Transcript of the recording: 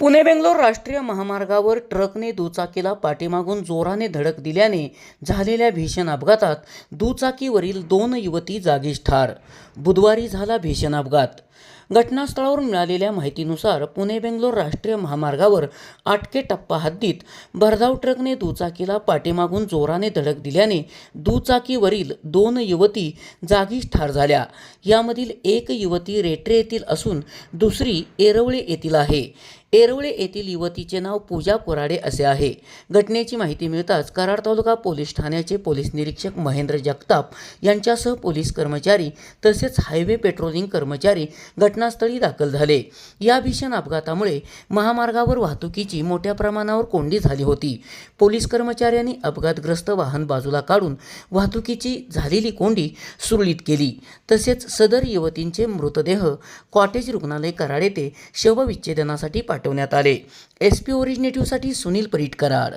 पुणे बेंगलोर राष्ट्रीय महामार्गावर ट्रकने दुचाकीला पाठीमागून जोराने धडक दिल्याने झालेल्या भीषण अपघातात दुचाकीवरील दोन युवती जागीच ठार बुधवारी झाला भीषण अपघात. घटनास्थळावरून मिळालेल्या माहितीनुसार पुणे बेंगलोर राष्ट्रीय महामार्गावर आटके टप्पा हद्दीत भरधाव ट्रकने दुचाकीला पाठीमागून जोराने धडक दिल्याने दुचाकीवरील दोन युवती जागीच ठार झाल्या. यामधील एक युवती रेट्रे येथील असून दुसरी एरवळे येथील आहे. येरवळे येथील युवतीचे नाव पूजा कोराडे असे आहे. घटनेची माहिती मिळताच कराड तालुका पोलीस ठाण्याचे पोलीस निरीक्षक महेंद्र जगताप यांच्यासह पोलीस कर्मचारी तसेच हायवे पेट्रोलिंग कर्मचारी घटनास्थळी दाखल झाले. या भीषण अपघातामुळे महामार्गावर वाहतुकीची मोठ्या प्रमाणावर कोंडी झाली होती. पोलीस कर्मचाऱ्यांनी अपघातग्रस्त वाहन बाजूला काढून वाहतुकीची झालेली कोंडी सुरळीत केली. तसेच सदर युवतींचे मृतदेह कॉटेज रुग्णालय कराड येथे शवविच्छेदनासाठी पाठवण्यात आले. एस पी ओरिजिनेटिव्हसाठी सुनील परीटकराड.